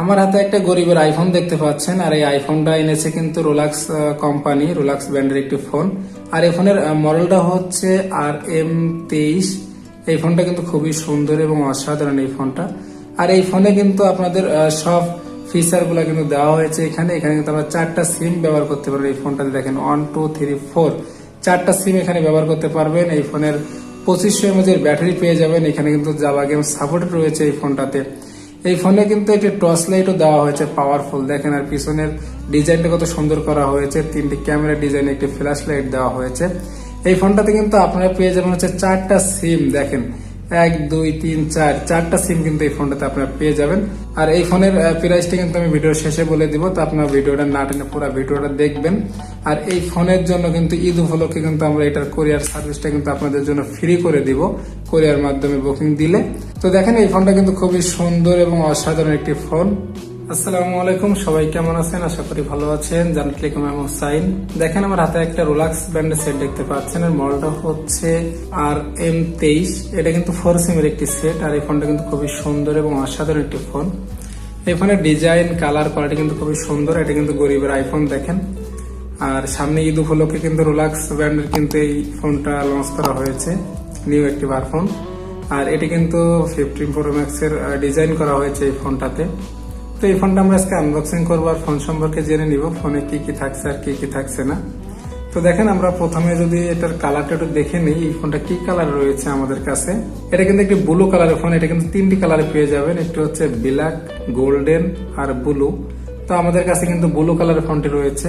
আমার হাতে একটা গরিবের আইফোন দেখতে পাচ্ছেন, আর এই আইফোনটা এনেছে কিন্তু রোলাক্স কোম্পানি রোলাক্স ব্র্যান্ডের একটি ফোন আর এই ফোনের মডেলটা হচ্ছে আর এম তেইশ। এই ফোনটা কিন্তু খুবই সুন্দর এবং অসাধারণ এই ফোনটা আর এই ফোনে কিন্তু আপনাদের সব ফিচারগুলা কিন্তু দেওয়া হয়েছে এখানে। এখানে কিন্তু আমরা চারটা সিম ব্যবহার করতে পারবেন এই ফোনটাতে দেখেন ওয়ান টু থ্রি ফোর চারটা সিম এখানে ব্যবহার করতে পারবেন। এই ফোনের পঁচিশশো এমএজের ব্যাটারি পেয়ে যাবেন। এখানে কিন্তু জাভা গেম সাপোর্টেড রয়েছে এই ফোনটাতে এই ফোনে কিন্তু একটি টর্চ লাইটও দেওয়া হয়েছে পাওয়ারফুল দেখেন আর পিছনের ডিজাইনটা কত সুন্দর করা হয়েছে। তিনটি ক্যামেরা ডিজাইন একটি ফ্ল্যাশ লাইট দেওয়া হয়েছে। এই ফোনটাতে কিন্তু আপনারা পেয়ে যাবেন হচ্ছে চারটা সিম দেখেন। এক, দুই, তিন, চার, চারটা সিম কিন্তু এই ফোনটাতে আপনারা পেয়ে যাবেন। আর এই ফোনের প্রাইসটা কিন্তু আমি ভিডিওর শেষে বলে দিব, তো আপনার ভিডিওটা না টেনে পুরো ভিডিওটা দেখবেন। আর এই ফোনের জন্য কিন্তু ঈদ উপলক্ষে কিন্তু আমরা এটার কোরিয়ার সার্ভিসটা কিন্তু আপনাদের জন্য ফ্রি করে দিব কোরিয়ার মাধ্যমে বুকিং দিলে। তো দেখেন এই ফোনটা কিন্তু খুবই সুন্দর এবং অসাধারণ একটি ফোন আসসালামু আলাইকুম, সবাই কেমন আছেন? আশা করি ভালো আছেন। জানতলিকুম আমি হুসাইন দেখেন, আমার হাতে একটা রোলাক্স ব্র্যান্ডের সেট দেখতে পাচ্ছেন। এর মডেলটা হচ্ছে আর এম তেইশ। এটা কিন্তু ফোর সিমের একটি সেট, আর এই ফোনটা কিন্তু খুবই সুন্দর এবং অসাধারণ একটি ফোন। এই ফোনের ডিজাইন, কালার কোয়ালিটি কিন্তু খুবই সুন্দর। এটা কিন্তু গরিবের আইফোন, দেখেন। আর সামনে ঈদ উপলক্ষে কিন্তু রোলাক্স ব্র্যান্ডের কিন্তু এই ফোনটা লঞ্চ করা হয়েছে নিউ একটি বার ফোন আর এটি কিন্তু ফিফটিন প্রো ম্যাক্সের ডিজাইন করা হয়েছে এই ফোনটাতে। তো এই ফোনটা আমরা আজকে আনবক্সিং করব আর ফোন সম্পর্কে জেনে নিব। ফোনে কি কি থাকছে আর কি কি থাকছে না। তো দেখেন আমরা প্রথমে যদি এটার কালারটা একটু দেখে নিই, এই ফোনটা কি কালার রয়েছে আমাদের কাছে? এটা কিন্তু একটি ব্লু কালারের ফোন এটা কিন্তু তিনটি কালারে পেয়ে যাবেন। একটি হচ্ছে ব্ল্যাক গোল্ডেন আর ব্লু তো আমাদের কাছে কিন্তু ব্লু কালারের ফোনটি রয়েছে।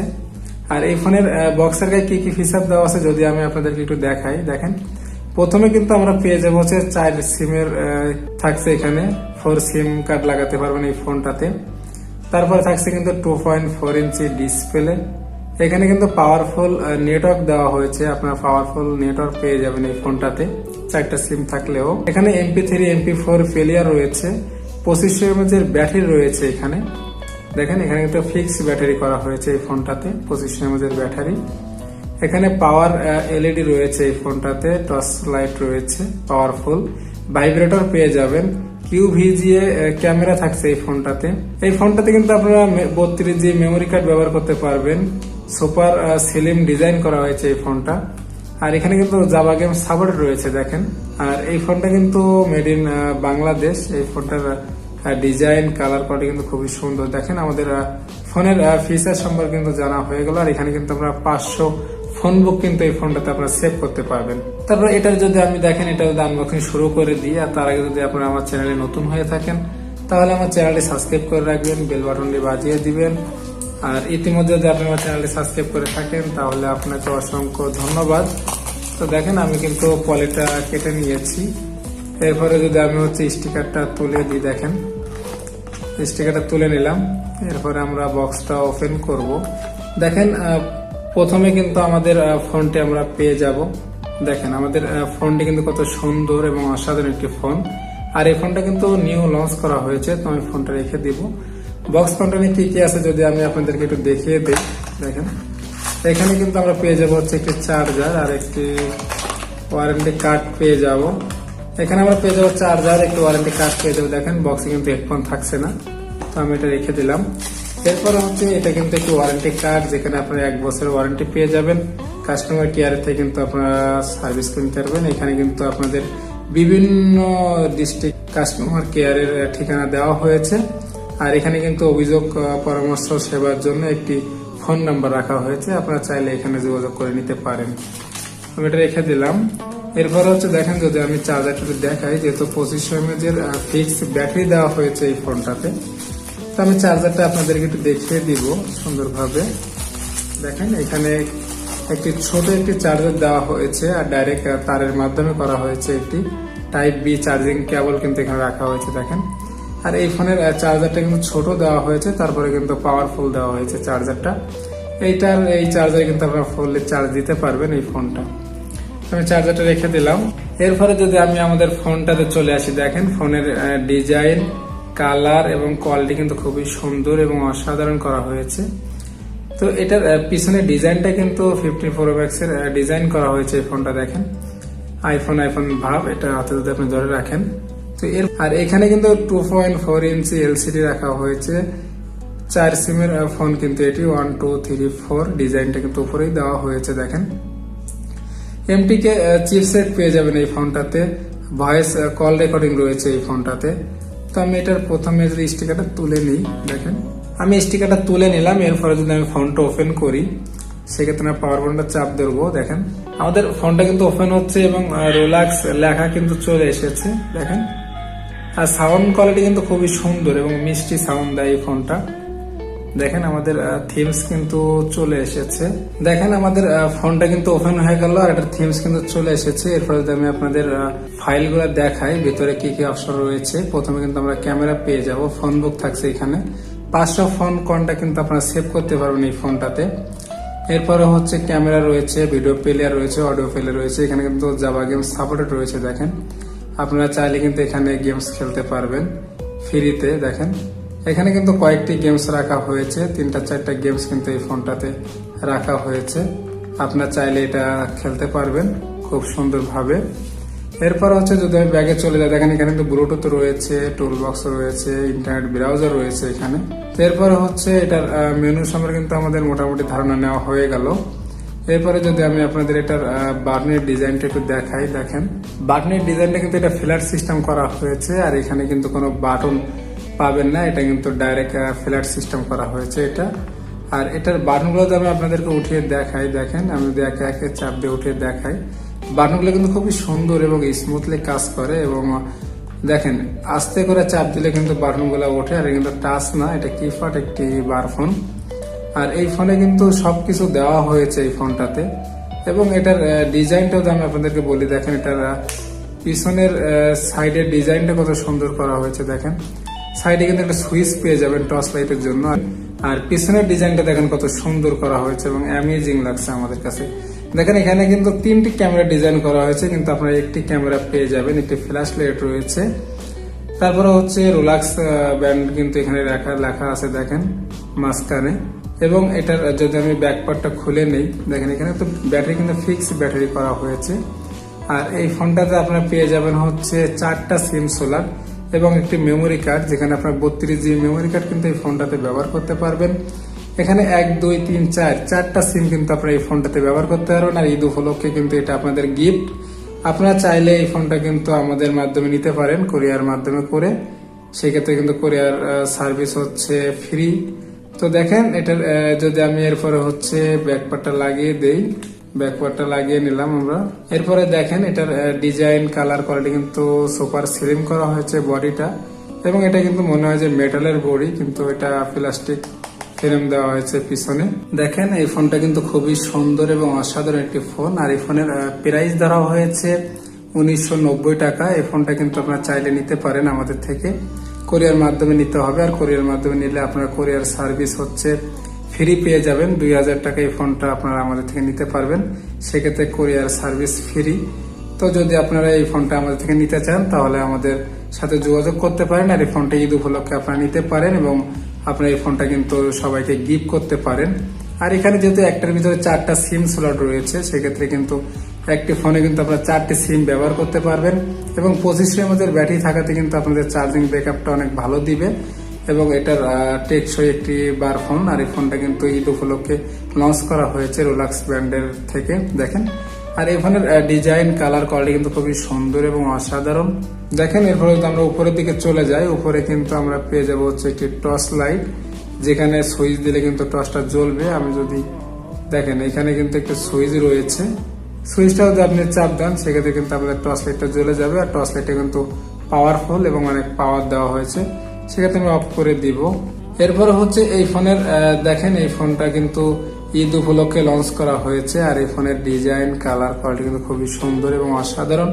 আর এই ফোনের বক্সের গায়ে কি কি ফিচার দেওয়া আছে যদি আমি আপনাদেরকে একটু দেখাই। দেখেন প্রথমে কিন্তু আমরা পেয়ে যাব হচ্ছে চার সিমের থাকছে এখানে। ফোর সিম কার্ড লাগাতে পারবেন এই ফোনটাতে। তারপরে থাকছে কিন্তু two point four inch display এখানে কিন্তু পাওয়ারফুল নেটওয়ার্ক দেওয়া হয়েছে। আপনার পাওয়ারফুল নেটওয়ার্ক পেয়ে যাবেন এই ফোনটাতে। চারটা সিম থাকলেও। এখানে MP three MP four failure রয়েছে। পঁচিশশো এমএচ এর ব্যাটারি রয়েছে এখানে। দেখেন, এখানে কিন্তু ফিক্স ব্যাটারি করা হয়েছে এই ফোনটাতে পঁচিশশো এমএচ এর ব্যাটারি এখানে পাওয়ার এলইডি রয়েছে এই ফোনটাতে টর্চ লাইট রয়েছে পাওয়ারফুল ভাইব্রেটর পেয়ে যাবেন। কিউ ভিজিএ ক্যামেরা থাকছে এই ফোনটাতে। এই ফোনটাতে কিন্তু আপনারা বত্রিশ জি মেমোরি কার্ড ব্যবহার করতে পারবেন। সুপার স্লিম ডিজাইন করা হয়েছে এই ফোনটা। আর এখানে কিন্তু জাভা গেম সাপোর্ট রয়েছে, দেখেন। আর এই ফোনটা কিন্তু মেড ইন বাংলাদেশ। এই ফোনটার ডিজাইন কালার কোয়ালিটি কিন্তু খুবই সুন্দর। দেখেন আমাদের ফোনের ফিচার সম্পর্কে কিন্তু জানা হয়ে গেল। আর এখানে কিন্তু আমরা পাঁচশো ফোন বুক কিন্তু এই ফোনটাতে আপনারা সেভ করতে পারবেন। তারপর এটার যদি আমি দেখেন এটা যদি আনবক্সিং শুরু করে দিই, আর তার আগে যদি আপনারা আমার চ্যানেলে নতুন হয়ে থাকেন, তাহলে আমার চ্যানেলটি সাবস্ক্রাইব করে রাখবেন বেল বাটনটি বাজিয়ে দিবেন। আর ইতিমধ্যে যদি আপনি আমার চ্যানেলটি সাবস্ক্রাইব করে থাকেন, তাহলে আপনাকে অসংখ্য ধন্যবাদ। তো দেখেন, আমি কিন্তু পলিটা কেটে নিয়েছি। এরপরে যদি আমি হচ্ছে স্টিকারটা তুলে দিই, দেখেন। স্টিকারটা তুলে নিলাম। এরপরে আমরা বক্সটা ওপেন করব। দেখেন প্রথমে কিন্তু আমাদের ফোনটি আমরা পেয়ে যাব। দেখেন, আমাদের ফোনটি কিন্তু কত সুন্দর এবং অসাধারণ একটি ফোন। আর এই ফোনটা কিন্তু নিউ লঞ্চ করা হয়েছে, তো আমি ফোনটা রেখে দিব। বক্স কন্টেন্টে কি কি আছে যদি আমি আপনাদেরকে একটু দেখিয়ে দিই। দেখেন, এখানে কিন্তু আমরা পেয়ে যাব হচ্ছে একটি চার্জার আর একটি ওয়ারেন্টি কার্ড পেয়ে যাব। এখানে আমরা পেয়ে যাব চার্জার, একটি ওয়ারেন্টি কার্ড পেয়ে যাব। দেখেন, বক্সে কিন্তু হেডফোন থাকছে না, তো আমি এটা রেখে দিলাম। এরপর হচ্ছে এটা কিন্তু একটি ওয়ারেন্টি কার্ড যেখানে আপনারা এক বছরের ওয়ারেন্টি পেয়ে যাবেন। কাস্টমার কেয়ার থেকে কিন্তু আপনারা সার্ভিস কিনতে পারবেন। এখানে কিন্তু আপনাদের বিভিন্ন ডিস্ট্রিক্ট কাস্টমার কেয়ারের ঠিকানা দেওয়া হয়েছে। আর এখানে কিন্তু অভিযোগ পরামর্শ, সেবার জন্য একটি ফোন নাম্বার রাখা হয়েছে। আপনারা চাইলে এখানে যোগাযোগ করে নিতে পারেন। আমি এটা রেখে দিলাম। এরপর হচ্ছে দেখেন, যদি আমি চার্জারটা দেখাই, যেহেতু পঁচিশশো এমএজ এর ফিক্স ব্যাটারি দেওয়া হয়েছে এই ফোনটাতে তো আমি চার্জারটা আপনাদেরকে একটু দেখিয়ে দিব সুন্দরভাবে। দেখেন, এখানে একটি ছোট একটি চার্জার দেওয়া হয়েছে আর ডাইরেক্ট তারের মাধ্যমে করা হয়েছে একটি টাইপ বি চার্জিং কেবল কিন্তু এখানে রাখা হয়েছে, দেখেন। আর এই ফোনের চার্জারটা কিন্তু ছোট দেওয়া হয়েছে, তারপরে কিন্তু পাওয়ারফুল দেওয়া হয়েছে চার্জারটা। এইটার, এই চার্জার কিন্তু আপনারা ফুললি চার্জ দিতে পারবেন এই ফোনটা। আমি চার্জারটা রেখে দিলাম। এরপরে যদি আমি আমাদের ফোনটাতে চলে আসি, দেখেন, ফোনের ডিজাইন কালার এবং কোয়ালিটি কিন্তু খুবই সুন্দর এবং অসাধারণ করা হয়েছে। তো এটার আহ, পিছনের ডিজাইনটা কিন্তু ফিফটিন ফোর এর ডিজাইন করা হয়েছে এই ফোনটা দেখেন। আইফোন আইফোন ভাব এটা হাতে যদি আপনি ধরে রাখেন। তো এর আর এখানে কিন্তু two point four inch LCD রাখা হয়েছে। চার সিমের ফোন কিন্তু এটি ওয়ান টু থ্রি ফোর ডিজাইনটা কিন্তু উপরেই দেওয়া হয়েছে দেখেন। এমটিকে চিপসেট পেয়ে যাবেন এই ফোনটাতে। ভয়েস কল রেকর্ডিং রয়েছে এই ফোনটাতে। তো আমি এটার প্রথমে যদি স্টিকারটা তুলে নিই, দেখেন। আমি স্টিকারটা তুলে নিলাম, এরপরে যদি আমি ফোনটা ওপেন করি, সেক্ষেত্রে আমি পাওয়ার বটনটা চাপ ধরবো, দেখেন। আমাদের ফোনটা কিন্তু ওপেন হচ্ছে এবং রোলাক্স লেখা কিন্তু চলে এসেছে, দেখেন। আর সাউন্ড কোয়ালিটি কিন্তু খুবই সুন্দর এবং মিষ্টি সাউন্ড দেয় এই ফোনটা দেখেন আমাদের থিমস কিন্তু চলে এসেছে। দেখেন আমাদের ফোনটা কিন্তু ওপেন হয়ে গেল আর এটার থিমস কিন্তু চলে এসেছে। এরপরে যদি আমি আপনাদের ফাইলগুলো দেখাই, ভিতরে কি কি অপশন রয়েছে, প্রথমে কিন্তু আমরা ক্যামেরা পেয়ে যাব ফোন বুক থাকছে এখানে। পাঁচশো ফোন কনটা কিন্তু আপনারা সেভ করতে পারবেন এই ফোনটাতে এরপরে হচ্ছে ক্যামেরা রয়েছে ভিডিও প্লেয়ার রয়েছে অডিও প্লেয়ার রয়েছে, এখানে কিন্তু জাভা গেমস সাপোর্টেড রয়েছে, দেখেন। আপনারা চাইলে কিন্তু এখানে গেমস খেলতে পারবেন ফ্রিতে দেখেন। এখানে কিন্তু কয়েকটি গেমস রাখা হয়েছে। তিনটা, চারটা গেমস কিন্তু এই ফোনটাতে রাখা হয়েছে। আপনার চাইলে এটা খেলতে পারবেন খুব সুন্দরভাবে। এরপর হচ্ছে যদি আমি ব্যাগে চলে যাই, দেখেন এখানে কিন্তু ব্লুটুথ রয়েছে টুল বক্স রয়েছে ইন্টারনেট ব্রাউজার রয়েছে এখানে। এরপরে হচ্ছে এটার মেনু সম্পর্কে কিন্তু আমাদের মোটামুটি ধারণা নেওয়া হয়ে গেল। এরপরে যদি আমি আপনাদের এটার বাটনের ডিজাইনটা একটু দেখাই, দেখেন। বাটনের ডিজাইনটা কিন্তু এটা ফ্ল্যাট সিস্টেম করা হয়েছে, আর এখানে কিন্তু কোনো বাটন পাবেন না, এটা কিন্তু ডাইরেক্ট ফ্ল্যাট সিস্টেম করা হয়েছে এটা। আর এটার বাটনগুলো আমি আপনাদেরকে উঠিয়ে দেখাই, দেখেন, আমি যদি একে একে চাপ দিয়ে উঠিয়ে দেখাই। বাটনগুলো কিন্তু খুবই সুন্দর এবং স্মুথলি কাজ করে এবং দেখেন, আস্তে করে চাপ দিলে কিন্তু বাটনগুলো ওঠে আর কিন্তু টাচ না, এটা কিফাট একটি বার ফোন আর এই ফোনে কিন্তু সব কিছু দেওয়া হয়েছে এই ফোনটাতে এবং এটার ডিজাইনটাও আমি আপনাদেরকে বলি, দেখেন, এটার পিছনের সাইডের ডিজাইনটা কত সুন্দর করা হয়েছে, দেখেন। সাইডে কিন্তু একটা সুইচ পেয়ে যাবেন টর্চ লাইটের জন্য। আর পিছনের ডিজাইনটা দেখেন কত সুন্দর করা হয়েছে এবং অ্যামেজিং লাগছে আমাদের কাছে। দেখেন এখানে কিন্তু তিনটি ক্যামেরা ডিজাইন করা হয়েছে, কিন্তু আপনারা একটি ক্যামেরা পেয়ে যাবেন, একটি ফ্ল্যাশ লাইট রয়েছে। তারপরে হচ্ছে রোলাক্স ব্যান্ড কিন্তু এখানে লেখা লেখা আছে দেখেন মাঝখানে। এবং এটার যদি আমি ব্যাকপার্টটা খুলে নেই, দেখেন এখানে তো ব্যাটারি কিন্তু ফিক্স ব্যাটারি করা হয়েছে। আর এই ফোনটাতে আপনারা পেয়ে যাবেন হচ্ছে চারটা সিম সোলার। এবং একটি মেমোরি কার্ড যেখানে আপনার বত্রিশ জিবি মেমোরি কার্ড কিন্তু এই ফোনটাতে ব্যবহার করতে পারবেন। এখানে এক, দুই, তিন, চার, চারটা সিম কিন্তু আপনারা এই ফোনটাতে ব্যবহার করতে পারবেন, আর ঈদ উপলক্ষে কিন্তু এটা আপনাদের গিফট আপনারা চাইলে এই ফোনটা কিন্তু আমাদের মাধ্যমে নিতে পারেন কোরিয়ার মাধ্যমে করে। সেক্ষেত্রে কিন্তু কোরিয়ার সার্ভিস হচ্ছে ফ্রি তো দেখেন, এটার যদি আমি এরপরে হচ্ছে ব্যাকপার্টটা লাগিয়ে দেই ব্যাকপার্টটা লাগিয়ে নিলাম আমরা। এরপরে দেখেন এটার ডিজাইন কালার কোয়ালিটি কিন্তু সুপার স্লিম করা হয়েছে বডিটা। এবং এটা কিন্তু মনে হয় যে মেটালের বডি, কিন্তু এটা প্লাস্টিক ফ্রেম দেওয়া হয়েছে পিছনে। দেখেন এই ফোনটা কিন্তু খুবই সুন্দর এবং অসাধারণ একটি ফোন। আর এই ফোনের প্রাইস ধরা হয়েছে উনিশশো নব্বই টাকা। এই ফোনটা কিন্তু আপনারা চাইলে নিতে পারেন আমাদের থেকে। কোরিয়ার মাধ্যমে নিতে হবে। আর কোরিয়ার মাধ্যমে নিলে আপনার কোরিয়ার সার্ভিস হচ্ছে ফ্রি পেয়ে যাবেন। দুই হাজার টাকা এই ফোনটা আপনারা আমাদের থেকে নিতে পারবেন। সেক্ষেত্রে কোরিয়ার সার্ভিস ফ্রি তো যদি আপনারা এই ফোনটা আমাদের থেকে নিতে চান, তাহলে আমাদের সাথে যোগাযোগ করতে পারেন আর এই ফোনটা ঈদ উপলক্ষে আপনারা নিতে পারেন এবং আপনারা এই ফোনটা কিন্তু সবাইকে গিফট করতে পারেন। আর এখানে যেহেতু একটার ভিতরে চারটা সিম স্লট রয়েছে, সেক্ষেত্রে কিন্তু একটি ফোনে কিন্তু আপনারা চারটি সিম ব্যবহার করতে পারবেন এবং পঁচিশ মধ্যে ব্যাটারি থাকাতে কিন্তু আপনাদের চার্জিং ব্যাকআপটা অনেক ভালো দিবে। এবং এটার টেকসই একটি বার ফোন, আর এই ফোনটা কিন্তু ঈদ উপলক্ষে লঞ্চ করা হয়েছে রোলাক্স ব্র্যান্ডের থেকে, দেখেন। আর এই ফোনের ডিজাইন কালার কোয়ালিটি কিন্তু খুবই সুন্দর এবং অসাধারণ। দেখেন, এরপরে যদি আমরা উপরের দিকে চলে যাই। উপরে কিন্তু আমরা পেয়ে যাব হচ্ছে একটি টর্চ লাইট যেখানে সুইচ দিলে কিন্তু টর্চটা জ্বলবে। আমি যদি দেখেন, এখানে কিন্তু একটা সুইচ রয়েছে। সুইচটা যদি আপনি চাপ দেন, সেক্ষেত্রে কিন্তু আমাদের টর্চ লাইটটা জ্বলে যাবে। আর টর্চ লাইটটা কিন্তু পাওয়ারফুল এবং অনেক পাওয়ার দেওয়া হয়েছে। সেক্ষেত্রে আমি অফ করে দিব। এরপরে হচ্ছে এই ফোনের দেখেন এই ফোনটা কিন্তু ঈদ উপলক্ষে লঞ্চ করা হয়েছে আর এই ফোনের ডিজাইন কালার কোয়ালিটি কিন্তু খুবই সুন্দর এবং অসাধারণ।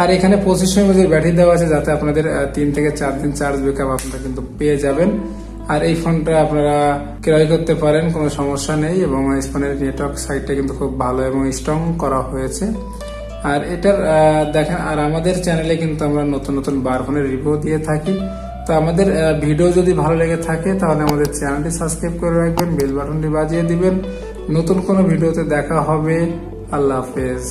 আর এখানে পঁচিশ এমএজের ব্যাটারি দেওয়া আছে যাতে আপনাদের তিন থেকে চার দিন চার্জ ব্যাকআপ আপনারা কিন্তু পেয়ে যাবেন। আর এই ফোনটা আপনারা ক্রয় করতে পারেন, কোনো সমস্যা নেই এবং এই ফোনের নেটওয়ার্ক সাইটটা কিন্তু খুব ভালো এবং স্ট্রং করা হয়েছে। আর এটার দেখেন, আর আমাদের চ্যানেলে কিন্তু আমরা নতুন নতুন বার ফোনের রিভিউ দিয়ে থাকি। তো আমাদের ভিডিও যদি ভালো লেগে থাকে, তাহলে আমাদের চ্যানেলটি সাবস্ক্রাইব করে রাখবেন, বেল বাটনটি বাজিয়ে দিবেন। নতুন কোনো ভিডিওতে দেখা হবে। আল্লাহ হাফেজ।